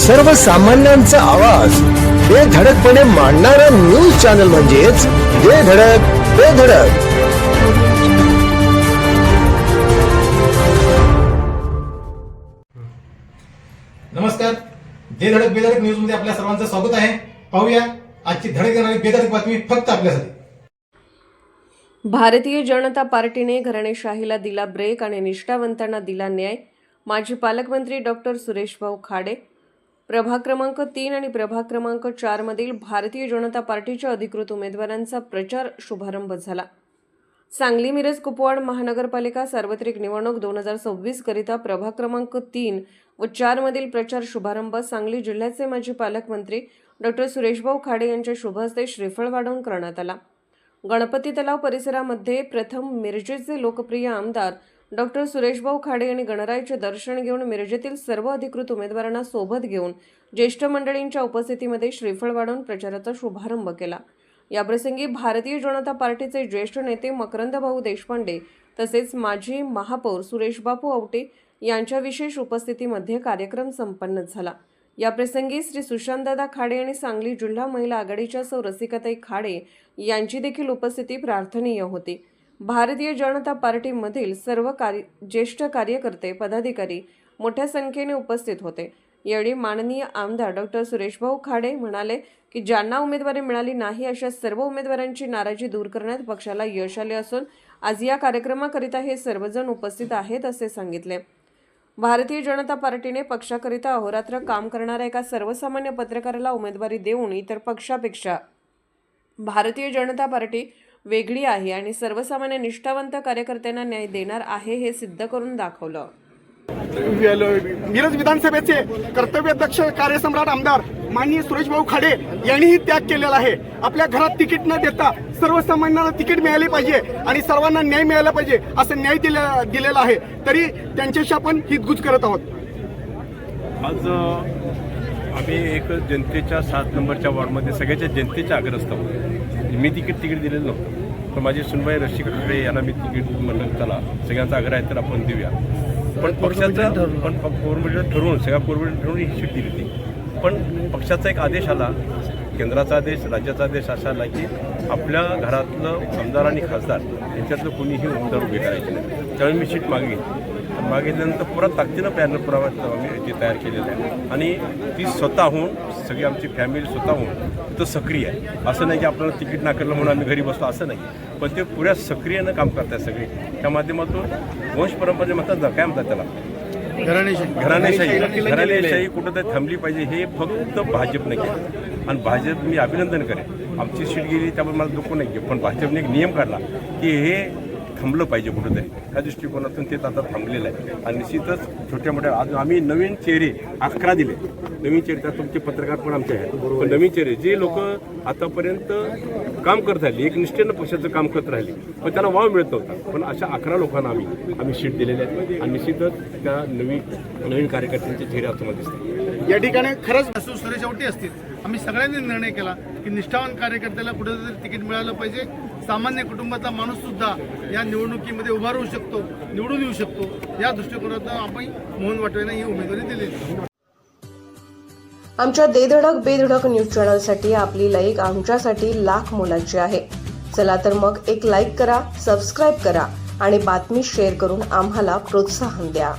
सर्वसामान्यांचा आवाज. बेधडकपणे मांडणारा न्यूज चॅनल म्हणजेच बेधडक बेधडक नमस्कार. जे धडक बेधडक न्यूजमध्ये आपल्या सर्वांचं स्वागत आहे. पाहूया आजची धडक देणारी बेधडक बातमी फक्त आपल्यासाठी. भारतीय जनता पार्टीने घराणेशाहीला दिला ब्रेक आणि निष्ठावंतांना दिला न्याय. माजी पालकमंत्री डॉक्टर सुरेशभाऊ खाडे प्रभाग क्रमांक तीन आणि प्रभाग क्रमांक चारमधील भारतीय जनता पार्टीच्या अधिकृत उमेदवारांचा प्रचार शुभारंभ झाला. सांगली मिरज कुपवाड महानगरपालिका सार्वत्रिक निवडणूक दोन हजार सव्वीस करिता प्रभाग क्रमांक तीन व चारमधील प्रचार शुभारंभ सांगली जिल्ह्याचे माजी पालकमंत्री डॉक्टर सुरेशभाऊ खाडे यांच्या शुभहस्ते श्रीफळ वाढवून करण्यात आला. गणपती तलाव परिसरामध्ये प्रथम मिरजेचे लोकप्रिय आमदार डॉक्टर सुरेशभाऊ खाडे यांनी गणरायाचे दर्शन घेऊन मिरजेतील सर्व अधिकृत उमेदवारांना सोबत घेऊन ज्येष्ठ मंडळींच्या उपस्थितीमध्ये श्रीफळ वाढवून प्रचाराचा शुभारंभ केला. याप्रसंगी भारतीय जनता पार्टीचे ज्येष्ठ नेते मकरंदभाऊ देशपांडे तसेच माजी महापौर सुरेशबापू आवटे यांच्या विशेष उपस्थितीमध्ये कार्यक्रम संपन्न झाला. याप्रसंगी श्री सुशांतदादा खाडे आणि सांगली जिल्हा महिला आघाडीच्या सौ रसिकाताई खाडे यांची देखील उपस्थिती प्रार्थनीय होती. भारतीय जनता पार्टीमधील सर्व कार्य ज्येष्ठ कार्यकर्ते पदाधिकारी मोठ्या संख्येने उपस्थित होते. यावेळी माननीय आमदार डॉक्टर सुरेशभाऊ खाडे म्हणाले की ज्यांना उमेदवारी मिळाली नाही अशा सर्व उमेदवारांची नाराजी दूर करण्यात पक्षाला यश आले असून आज या कार्यक्रमाकरिता हे सर्वजण उपस्थित आहेत असे सांगितले. भारतीय जनता पार्टीने पक्षाकरिता अहोरात्र काम करणाऱ्या एका सर्वसामान्य पत्रकाराला उमेदवारी देऊन इतर पक्षापेक्षा भारतीय जनता पार्टी वेगळी आहे आणि सर्वसामान्य निष्ठावंत कार्यकर्त्यांना न्याय देणार आहे हे सिद्ध करून दाखवलं. मिरज विधानसभेचे कर्तव्यदक्ष कार्यसम्राट आमदार माननीय सुरेशभाऊ खाडे यांनीही त्याग केलेला आहे. आपल्या घरात तिकीट न देता सर्वसामान्यांना तिकीट मिळाले पाहिजे आणि सर्वांना न्याय मिळाला पाहिजे असं न्याय दिले दिलेला आहे. तरी त्यांच्याशी आपण हितगुज करत आहोत. आज आम्ही एक जनतेच्या सात नंबरच्या वॉर्डमध्ये सगळ्याच्या जनतेच्या अग्रस्त आहोत. मी तिकीट तिकीट दिलेलं नव्हतं. पण माझी सुनबाई रसिक ठाकरे यांना मी तिकीट म्हणलं चला सगळ्यांचा आग्रह आहे तर आपण देऊया. पण पक्षाचं पण कोर्पोरेटर ठरवून सगळ्या कोर्पोरेटर ठरवून ही सीट दिली होती. पण पक्षाचा एक आदेश आला. केंद्राचा आदेश राज्याचा आदेश असा आला की आपल्या घरातलं आमदार आणि खासदार यांच्यातलं कोणीही उमेदवार उभे करायचे नाही. त्यावेळी मी सीट मागितली मागितल्यानंतर पुरा ताकदीनं पॅनल पुरावा आम्ही ते तयार केलेलं आहे. आणि ती स्वतःहून सगळी आमची फॅमिली स्वतःहून तिथं सक्रिय आहे. असं नाही की आपल्याला तिकीट नाकारलं म्हणून आम्ही घरी बसतो असं नाही. पण ते पुऱ्या सक्रियनं काम करतात सगळे. त्या माध्यमातून वंश परंपरे म्हणतात ना काय म्हणतात त्याला? घराणेशाही. घराणेशाही. कुठंतरी थांबली पाहिजे हे फक्त भाजपने केलं. आणि भाजप मी अभिनंदन करेन. आमची सीट गेली त्यामुळे मला दुःख नाही पण भाजपने एक नियम काढला की हे थांबलं पाहिजे कुठंतरी. त्या दृष्टिकोनातून ते आता थांबलेलं आहे. आणि निश्चितच छोट्या मोठ्या आज आम्ही नवीन चेहरे अकरा दिले. नवीन चेहरे त्यात तुमचे पत्रकार पण आमचे आहेत. पण नवीन चेहरे जे लोक आतापर्यंत काम करत राहिले एक निष्ठेनं पक्षाचं काम करत राहिले पण त्यांना वाव मिळत नव्हता. पण अशा अकरा लोकांना आम्ही आम्ही सीट दिलेल्या आहेत आणि निश्चितच त्या नवीन नवीन कार्यकर्त्यांचे चेहरे असताना दिसतात. या ठिकाणी खरंच सुरेश आवटे असतील. आम्ही सगळ्यांनी निर्णय केला की निष्ठावान कार्यकर्त्याला कुठेतरी तिकीट मिळालं पाहिजे. सामान्य कुटुंबाचा माणूस सुद्धा या निवडणुकीमध्ये उभा राहू शकतो निवडून येऊ शकतो. या दृष्टिकोनातून आपण मोहन वाटवेंना ही उमेदवारी दिलेली आमच्या देधडक बेधडक न्यूज चॅनलसाठी आपली लाईक आमच्यासाठी लाख मोलाची आहे. चला तर मग एक लाईक करा सबस्क्राईब करा आणि बातमी शेअर करून आम्हाला प्रोत्साहन द्या.